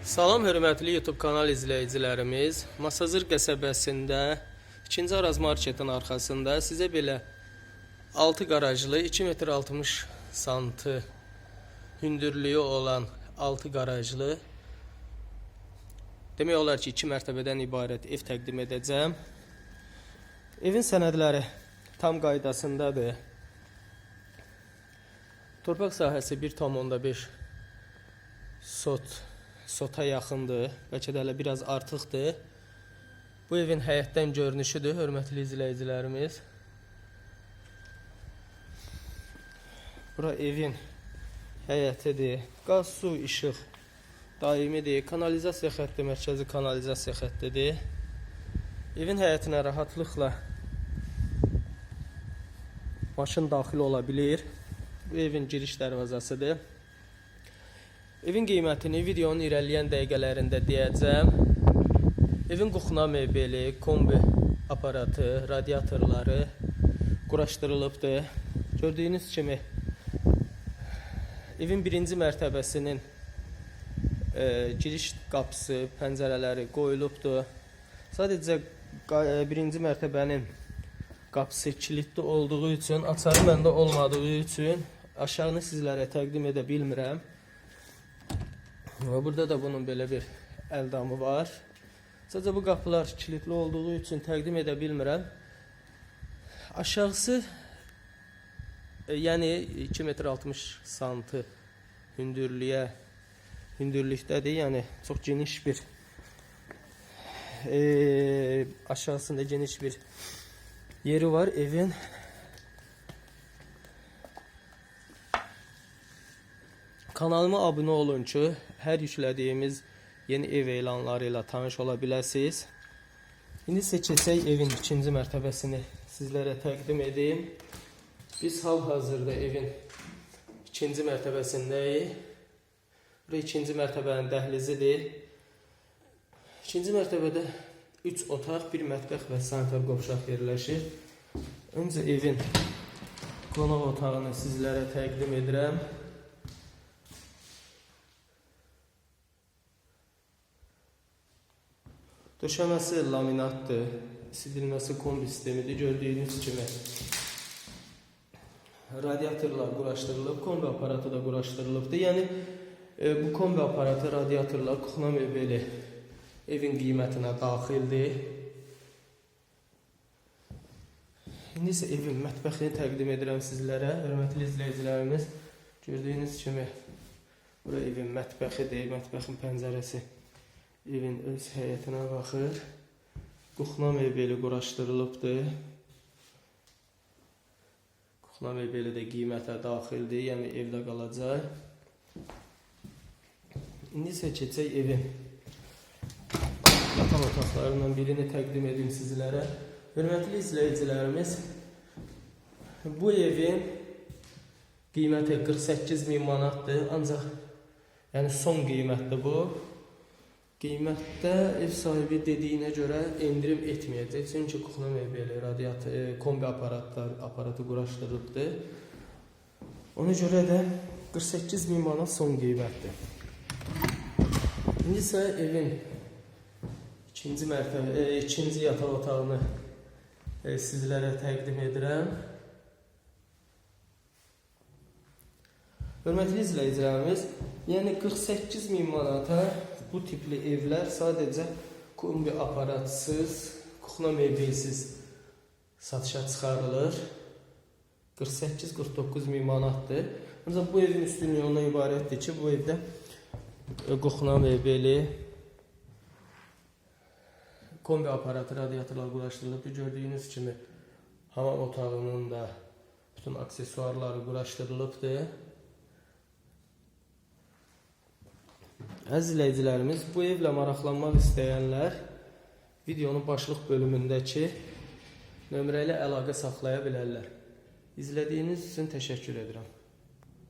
Salam hörmətli YouTube kanal izləyicilərimiz. Masazır qəsəbəsində 2-ci Araz marketin arxasında sizə belə 6 qarajlı 2 metr 60 santı hündürlüyü olan 6 qarajlı demək olar ki 2 mərtəbədən ibarət ev təqdim edəcəm. Evin sənədləri tam qaydasındadır. Torpaq sahəsi 1,5 sot sota yaxındır. Bəlkə də biraz artıqdır. Bu evin həyətdən görünüşüdür, hörmətli izləyicilərimiz. Bura evin həyətidir. Qaz, su, işıq daimidir. Kanalizasiya xətti mərkəzi kanalizasiya xəttidir. Evin həyətinə rahatlıqla maşın daxil ola bilir. Bu evin giriş dərvazasıdır. Evin qiymətini videonun irəliləyən dəqiqələrində deyəcəm. Evin quxuna mebeli, kombi aparatı, radiatorları quraşdırılıbdır. Gördüyünüz kimi evin birinci mərtəbəsinin e, giriş qapısı, pəncərələri qoyulubdur. Sadəcə e, birinci mərtəbənin qapısı kilitli olduğu üçün, açarı məndə olmadığı üçün aşağını sizlərə təqdim edə bilmirəm. Və burada da bunun belə bir əldamı var. Sadəcə bu qapılar kilitli olduğu üçün təqdim edə bilmirəm. Aşağısı e, yəni 2 metr 60 santı hündürlüyə hündürlükdədir. Yəni çox geniş bir e, aşağısında geniş bir yeri var evin. Kanalıma abunə olun ki, hər yüklədiyimiz yeni ev elanları ilə tanış ola biləsiniz. İndi isə evin ikinci mərtəbəsini sizlərə təqdim edeyim. Biz hal-hazırda evin ikinci mərtəbəsindəyik. Bura ikinci mərtəbənin dəhlizidir. İkinci mərtəbədə 3 otaq, bir mətbəx və sanitar qovşaq yerləşir. Öncə evin qonaq otağını sizlərə təqdim edirəm. Döşəməsi laminatdır. Isidilməsi kombi sistemidir. Gördüyünüz kimi radiatorlar quraşdırılıb, kombi aparatı da quraşdırılıbdır. Yəni e, bu kombi aparatı, radiatorlar kuxna mebeli evin qiymətinə daxildir. İndi isə evin mətbəxini təqdim edirəm sizlərə, hörmətli izləyicilərimiz. Gördüyünüz kimi bura evin mətbəxidir, mətbəxin pəncərəsi evin öz həyətinə baxır. Kuxna mebeli quraşdırılıbdır. Kuxna mebeli də qiymətə daxildir, yəni evdə qalacaq. İndi isə keçək evin yataq otaqlarından birini təqdim edim sizlərə. Hörmətli izləyicilərimiz, bu evin qiyməti 48 min manatdır, ancaq yəni son qiymətdir bu. Qiymətdə ev sahibi dediyinə görə endirim etməyəcək. Çünki kuxna mebeli, radiator, e, kombi aparatlar, aparatı quraşdırılıbdır. Ona görə də 48 min manat son qiymətdir. İndi isə evin ikinci mərtəbə, e, ikinci yataq otağını e, sizlərə təqdim edirəm. Hörmətli izləyicilərimiz, yəni 48 min manata bu tipli evlər sadəcə kombi aparatsız, kuxna mebelsiz satışa çıxarılır. 48-49 min manatdır. Bu evin üstünlüyü ondan ibarətdir ki, bu evdə e, kuxna mebeli, kombi aparatı, radiatorlar quraşdırılıbdır. Gördüyünüz kimi hamam otağının da bütün aksesuarları quraşdırılıbdır. Əziz bu evlə maraqlanmaq istəyənlər videonun başlıq bölümündəki nömrə ilə əlaqə saxlaya bilərlər. İzlədiyiniz üçün təşəkkür edirəm.